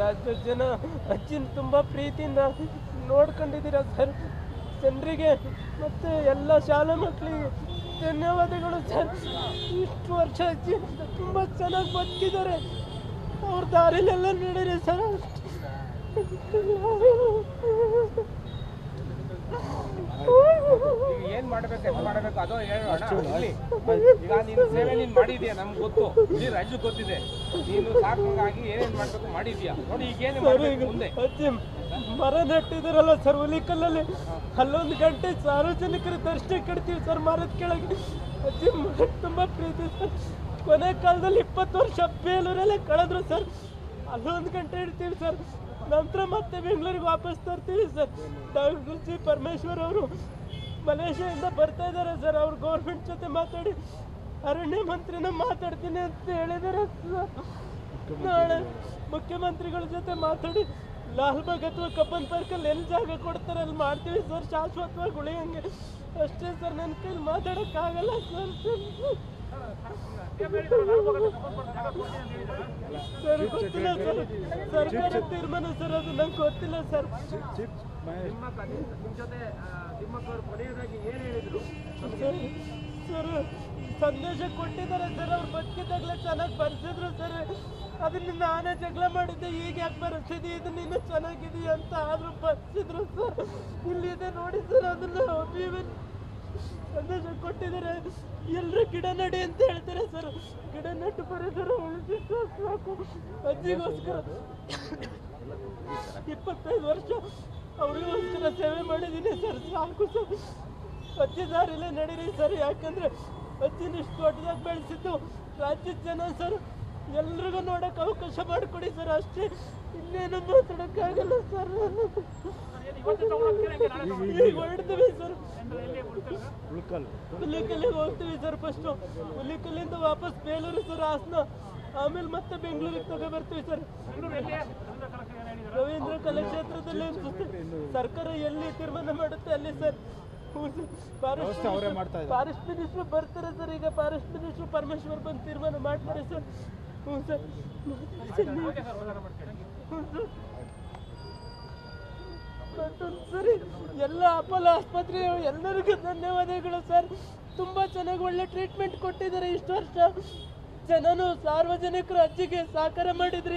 ರಾಜ್ಯದ ಜನ ಅಜ್ಜಿನ ತುಂಬ ಪ್ರೀತಿಯಿಂದ ನೋಡ್ಕೊಂಡಿದ್ದೀರಾ ಸರ್? ಜನರಿಗೆ ಮತ್ತೆ ಎಲ್ಲ ಶಾಲಾ ಮಕ್ಕಳಿಗೆ ಧನ್ಯವಾದಗಳು ಸರ್. ಇಷ್ಟು ವರ್ಷ ಅಜ್ಜಿ ತುಂಬ ಚೆನ್ನಾಗಿ ಬದುಕಿದ್ದಾರೆ. ಅವ್ರ ದಾರಿಲೆಲ್ಲ ನೋಡಿರಿ ಸರ್ ಈಗ ಏನ್ ಮಾಡ್ಬೇಕು ಹೆಂಗ್ ಮಾಡ್ಬೇಕು ಅದೋ ಹೇಳೋಣ. ಇಲ್ಲಿ ಈಗ ನೀನು ಸೇವೆ ನೀನ್ ಮಾಡಿದ್ಯಾ? ನಮ್ಗೆ ಗೊತ್ತು. ಇಡೀ ರಾಜ್ಯಕ್ಕೆ ಗೊತ್ತಿದೆ. ನೀನು ಸಾಕಾಗಿ ಏನೇನ್ ಮಾಡ್ಬೇಕು ಮಾಡಿದ್ಯಾ? ನೋಡಿ ಈಗ ಏನು ಮಾಡ್ಬೇಕು ಮುಂದೆ? ಮರ ನೆಟ್ಟಿದಾರಲ್ಲ ಸರ್ ಹುಲಿಕಲ್ಲಲ್ಲಿ? ಅಲ್ಲೊಂದು ಗಂಟೆ ಸಾರ್ವಜನಿಕರ ದರ್ಶನ ಕಟ್ತೀವಿ ಸರ್ ಮರದ ಕೆಳಗೆ. ಅಜ್ಜಿ ಮರ ತುಂಬ ಪ್ರೀತಿ ಸರ್. ಕೊನೆ ಕಾಲದಲ್ಲಿ ಇಪ್ಪತ್ತು ವರ್ಷ ಬೇಲೂರಲ್ಲೇ ಕಳೆದ್ರು ಸರ್. ಅಲ್ಲೊಂದು ಗಂಟೆ ಇಡ್ತೀವಿ ಸರ್. ನಂತರ ಮತ್ತೆ ಬೆಂಗಳೂರಿಗೆ ವಾಪಸ್ ತರ್ತೀವಿ ಸರ್. ಡಾಕ್ಟರ್ ಜಿ ಪರಮೇಶ್ವರ್ ಅವರು ಮಲೇಷ್ಯಾದಿಂದ ಬರ್ತಾ ಇದ್ದಾರೆ ಸರ್. ಅವ್ರು ಗೌರ್ಮೆಂಟ್ ಜೊತೆ ಮಾತಾಡಿ ಅರಣ್ಯ ಮಂತ್ರಿನ ಮಾತಾಡ್ತೀನಿ ಅಂತ ಹೇಳಿದ್ದಾರೆ ನಾನು ನಾಳೆ ಮುಖ್ಯಮಂತ್ರಿಗಳ ಜೊತೆ ಮಾತಾಡಿ ಲಾಲ್ಬಾಗ್ ಅಥವಾ ಕಬ್ಬನ್ ಪಾರ್ಕಲ್ಲಿ ಎಲ್ಲಿ ಜಾಗ ಕೊಡ್ತಾರೆ ಅಲ್ಲಿ ಮಾಡ್ತೀವಿ ಸರ್. ಶಾಶ್ವತವಾಗಿ ಉಳಿಯಂಗೆ. ಅಷ್ಟೇ ಸರ್ ನನ್ನ ಕೈಲಿ ಮಾತಾಡೋಕ್ಕಾಗಲ್ಲ ಸರ್. ಸರ್ ಗೊತ್ತಿಲ್ಲ ಸರ್. ಸರ್ಕಾರ ತೀರ್ಮಾನ ಸರ್ ಅದು ನಂಗೆ ಗೊತ್ತಿಲ್ಲ ಸರ್. ಸರ್ ಸರ್, ಸಂದೇಶ ಕೊಟ್ಟಿದ್ದಾರೆ ಸರ್, ಅವ್ರು ಬದುಕಿದಾಗಲೇ ಚೆನ್ನಾಗಿ ಬರ್ಸಿದ್ರು ಸರ್. ಅದನ್ನ ನಾನೇ ಜಗಳ ಮಾಡಿದ್ದೆ, ಈಗ ಯಾಕೆ ಬರ್ಸಿದಿ? ಇದು ನೀನು ಚೆನ್ನಾಗಿದೆ ಅಂತ ಆದ್ರೂ ಬರ್ಸಿದ್ರು ಸರ್. ಇಲ್ಲಿದೆ ನೋಡಿ ಸರ್, ಅದನ್ನ ಸಂದೇಶ ಕೊಟ್ಟಿದ್ದಾರೆ. ಎಲ್ಲರೂ ಗಿಡ ನಡಿ ಅಂತ ಹೇಳ್ತಾರೆ ಸರ್. ಗಿಡ ನೆಟ್ಟು ಬರೋದಾರ ಉಳಿಸಿ ಸಾಕು. ಅಜ್ಜಿಗೋಸ್ಕರ. ಇಪ್ಪತ್ತೈದು ವರ್ಷ ಅವ್ರಿಗೋಸ್ಕರ ಸೇವೆ ಮಾಡಿದ್ದೀನಿ ಸರ್. ಸಾಕು ಸರ್. ಹತ್ತಿ ದಾರಿಲೇ ನಡೀರಿ ಸರ್. ಯಾಕಂದ್ರೆ ಇಷ್ಟು ದೊಡ್ಡದಾಗಿ ಬೆಳೆಸಿದ್ದು ರಾಜ್ಯದ ಜನ ಸರ್. ಎಲ್ರಿಗೂ ನೋಡಕ್ಕೆ ಅವಕಾಶ ಮಾಡಿಕೊಡಿ ಸರ್. ಅಷ್ಟೇ. ಇನ್ನೇನು ಮಾತಾಡೋಕ್ಕಾಗಲ್ಲ ಸರ್. ಹೊರಡ್ತೀವಿ ಸರ್. ಹುಲಿಕಲ್ಲಿಗೆ ಹೋಗ್ತೀವಿ ಸರ್ ಫಸ್ಟು ಹುಲಿಕಲ್ಲಿಂದ ವಾಪಸ್ ಬೇಲೂರು ಸರ್. ಹಾಸನ. ಆಮೇಲೆ ಮತ್ತೆ ಬೆಂಗಳೂರಿಗೆ ತಗೋ ಬರ್ತೀವಿ ಸರ್. ರವೀಂದ್ರ ಕಲಾಕ್ಷೇತ್ರದಲ್ಲಿ ಸರ್ಕಾರ ಎಲ್ಲಿ ತೀರ್ಮಾನ ಮಾಡುತ್ತೆ ಅಲ್ಲಿ ಸರ್. ಫಾರೆಸ್ಟ್ ಮಿನಿಸ್ಟ್ರು ಬರ್ತಾರೆ ಸರ್. ಈಗ ಫಾರೆಸ್ಟ್ ಮಿನಿಸ್ಟ್ರು ಪರಮೇಶ್ವರ್ ಬಂದು ತೀರ್ಮಾನ ಮಾಡ್ತಾರೆ ಸರ್. ಹ್ಞೂ ಸರ್. ಸರಿ. ಎಲ್ಲ ಅಪೋಲೋ ಆಸ್ಪತ್ರೆ ಎಲ್ಲರಿಗೂ ಧನ್ಯವಾದಗಳು ಸರ್. ತುಂಬ ಚೆನ್ನಾಗಿ ಒಳ್ಳೆ ಟ್ರೀಟ್ಮೆಂಟ್ ಕೊಟ್ಟಿದ್ದಾರೆ ಇಷ್ಟು ವರ್ಷ. ಜನನು ಸಾರ್ವಜನಿಕರು ಅಜ್ಜಿಗೆ ಸಹಕಾರ ಮಾಡಿದ್ರಿ.